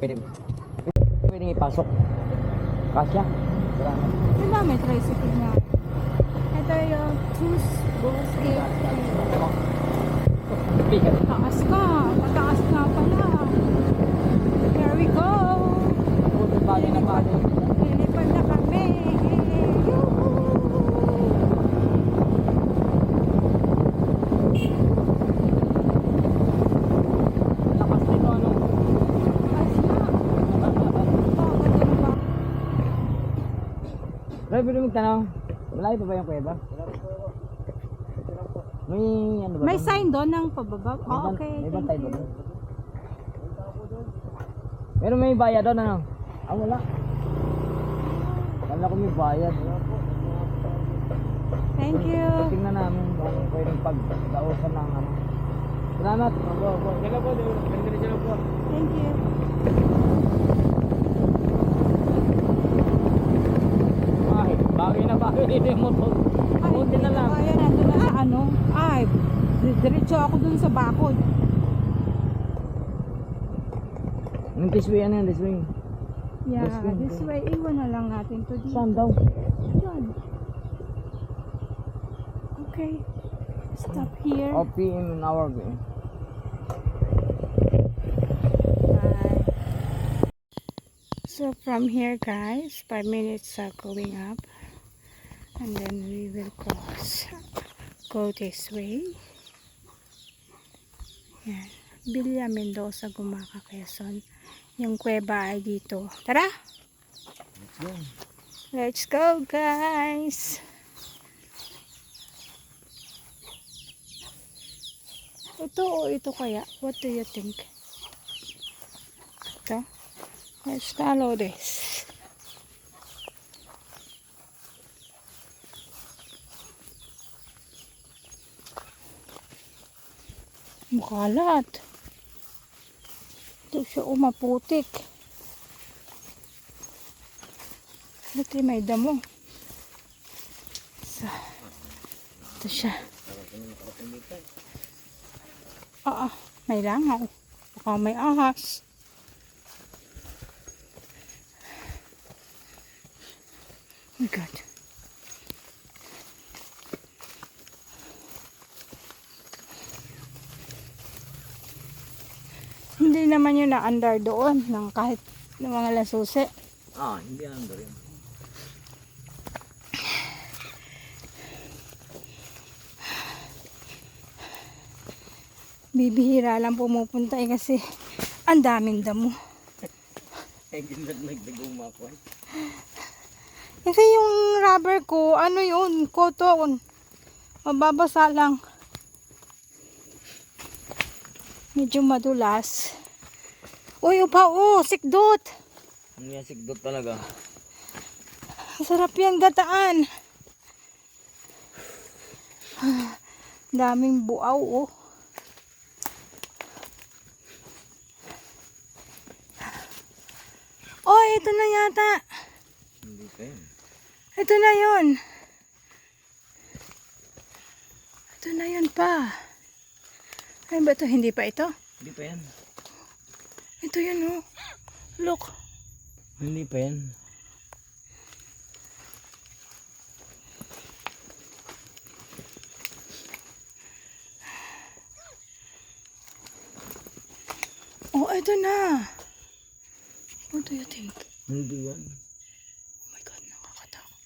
pwede. Pwede ipasok. Kasya. Salamat. Di ba may tricycle na? Ito yung Cruise Bosque. Bigat. Taas ka. Pataas nga pala. Here we go. Na. Lilipad na kami. Yuhu! Lakas nito ano. Taas na. Oh, ganun ba? Ray, pwede magtanong. Malayo pa ba yung kuweba? May ano ba? May doon? sign doon ng pababa. Oh, okay. May Thank bantay doon? Pero may bayad doon ano? Ah, wala. Kala ko may bayad. Thank you. Tingnan namin kung pwedeng pagdausan ng ano. Salamat. Opo, opo. Dala po, dala po. Thank you. Ay, dito yung motor. Buti na lang. Kaya nandun na sa ano. Ay, di- diretso ako dun sa bakod. Anong this way? Ano? This way? Yeah, This way, this way. Iwan na lang natin to dito. Saan daw? Yan. Okay. Stop here. OP in our way. Bye. So from here guys, 5 minutes are going up. And then we will cross. Go this way. Yan. Bilya Mendoza, Gumaca, Quezon. Yung kuweba ay dito. Tara! Let's go guys! Ito o ito kaya? What do you think? Ito? Let's follow this. Makalat. Ito siya umaputik. Ito may damo. So, ito siya. Oo, may langaw. Baka may ahas. Oh. Hindi naman yun na-under doon ng kahit ng mga lasusi. Ah, hindi ano rin. Bibihira lang pumupunta eh kasi ang daming damo. Eh, ginag nagdaguma ko. Kasi yung rubber ko, ano yun, cotton. Mababasa lang. Medyo madulas. Uy, upa, oh, sikdot. Ano yan, sigdot talaga. Sarap yung gataan. Daming buaw, oh. Oh, ito na yata. Hindi pa yun. Ito na yun. Ito na yun pa. Ay ba ito? Hindi pa ito? Hindi pa yan. Ito yun, oh. Look. Hindi pa yan. Oh, ito na. What do you think? Hindi yan. Oh my God, nakakatakot.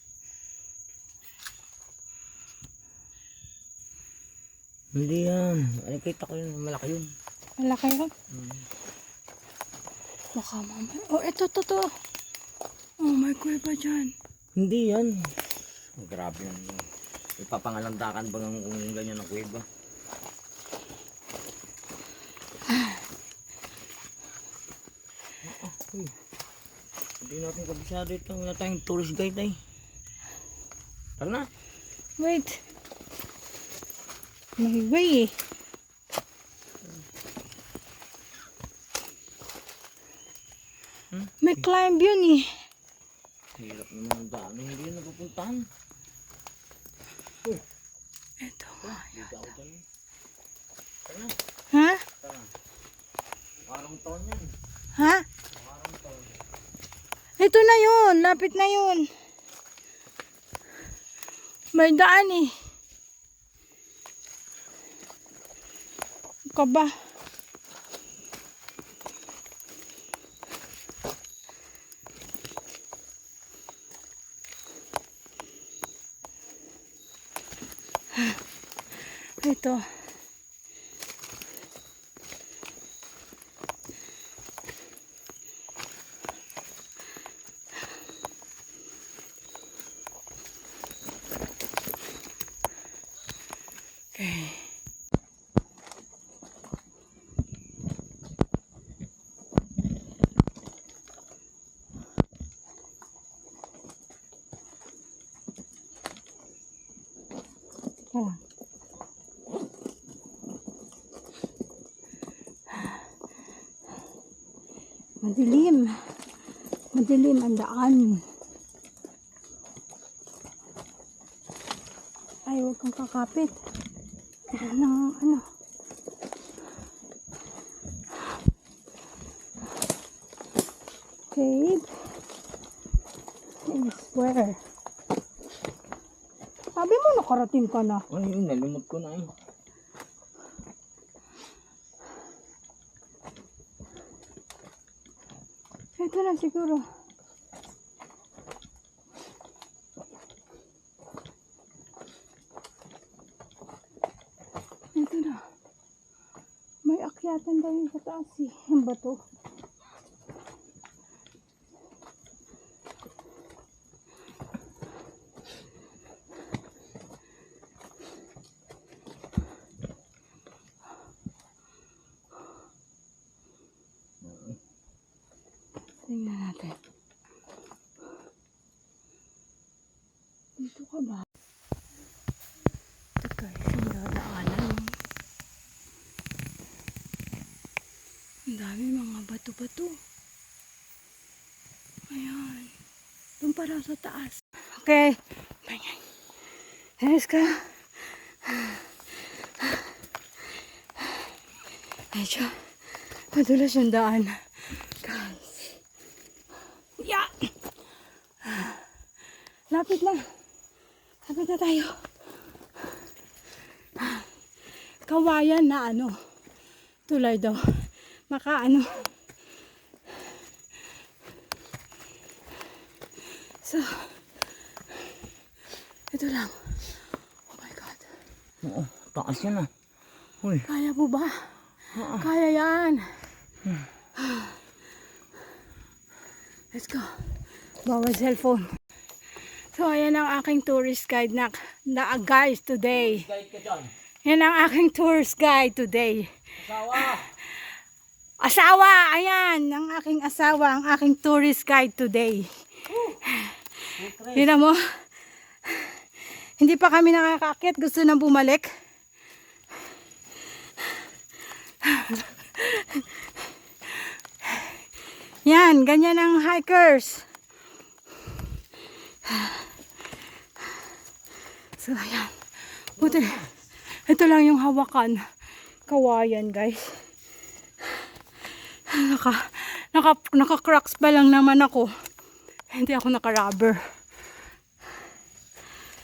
Hindi yan. Ay, kita ko yun. Malaki yun. Malaki yun. Baka mamaya. Oh, ito, to, to. Oh, may kuweba dyan. Hindi yan. Oh, grabe yan. Ipapangalandakan ba ng kung ganyan ang kuweba? Ah, uy. Hindi natin kabisado ito. Wala tayong tourist guide ay. Tara na. Wait. May way eh. May climb yun eh. Hirap naman ang daan. Hindi yun napupuntahan. Ito nga. Na. Ha? Parang taon yan. Ha? Parang Ito na yun. Lapit na yun. May daan eh. Ka ba? Ito. Okay. Oh. Madilim. Madilim ang daan. Ay, huwag kang kakapit. Ano, ano. Cave. I swear. Sabi mo nakarating ka na. Ay, nalimot ko na eh. Ito na siguro. Ito na. May akyatan daw yung sa taas eh. Yung bato. Tingnan natin. Dito ka ba? Ito guys, ang dadaanan. Ang dami mga bato-bato. Ayan. Doon pala sa taas. Okay. Ayan. Let's go. Medyo madulas yung daan. Guys. Lapit lang. Lapit na tayo. Kawayan na ano. Tulay daw. Maka ano. So. Ito lang. Oh my God. Oo, taas yan ah. Uy, Kaya po ba? Kaya yan. Let's go. Bawal cellphone. So, ayan ang aking tourist guide na, na guys today. Yan ang aking tourist guide today. Asawa! Asawa! Ayan, ang aking asawa, ang aking tourist guide today. Yun mo. Hindi pa kami nakakakit. Gusto nang bumalik. Yan, ganyan ang hikers. So, ayan. Buti. Ito lang yung hawakan. Kawayan, guys. Naka, naka, naka-cracks pa lang naman ako. Hindi ako naka-rubber.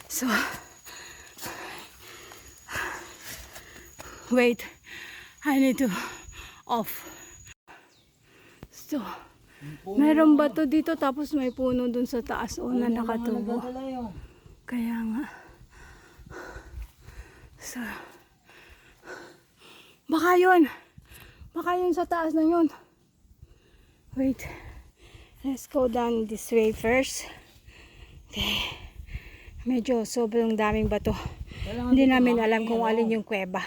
So, wait. I need to off. So, meron bato dito tapos may puno dun sa taas o na nakatubo. Kaya nga. So, baka yun. Baka yun sa taas na yun. Wait. Let's go down this way first. Okay. Medyo sobrang daming bato. Kailangan Hindi namin alam kung ano. alin yung kuweba.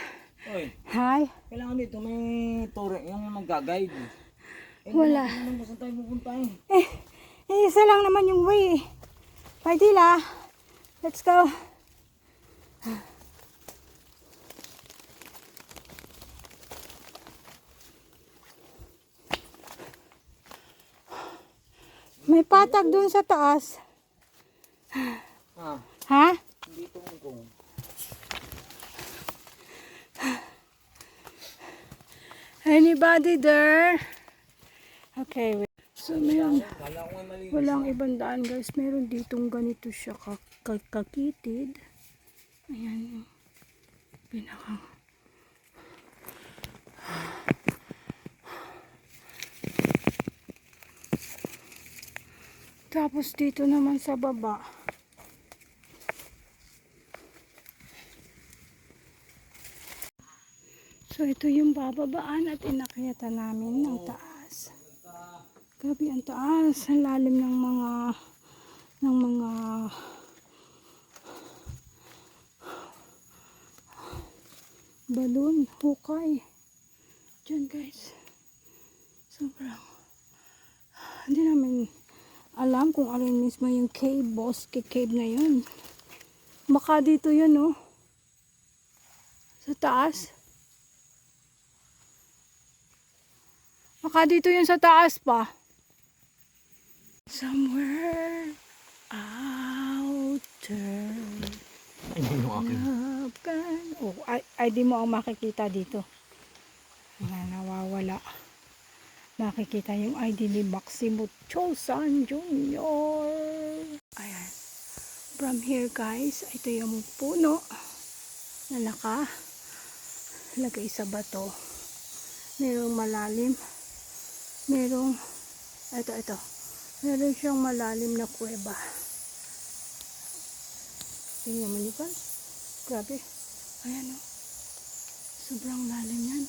Uy, Hi? kailangan dito may tore, yung mag-guide. Eh, Wala. Saan tayo pupunta eh? Eh, eh, isa lang naman yung way. Paidila. Let's go. May patag dun sa taas. Ah, Ha? dito mo kung. Anybody there? Okay. So, meron, walang ibang daan guys. Meron ditong ganito siya kak- kak- kakitid. Ayan pinaka Tapos dito naman sa baba. So ito yung bababaan at inakyatan namin ng taas. Grabe ang taas, ang lalim ng mga ng mga balon, hukay. Diyan guys. Sobrang hindi namin alam kung alin mismo yung cave, bosque cave na yun. Baka dito yun, no? Sa taas. Baka dito yun sa taas pa. Somewhere out there. Hindi yung akin. Oh, ay, ay di mo ang makikita dito. Wala, nawawala. Makikita yung ID ni Maximo Chosan Jr. Ayan. From here guys, ito yung puno na naka lagay sa bato. Merong malalim. Merong, ito, ito. Meron siyang malalim na kuweba. Tingnan mo niyo guys. Grabe. Ayan o. Sobrang lalim yan.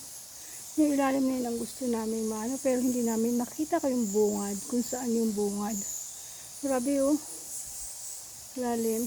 Yung ilalim na yun ang gusto namin maano, pero hindi namin nakita ko yung bungad, kung saan yung bungad. Grabe oh. Lalim.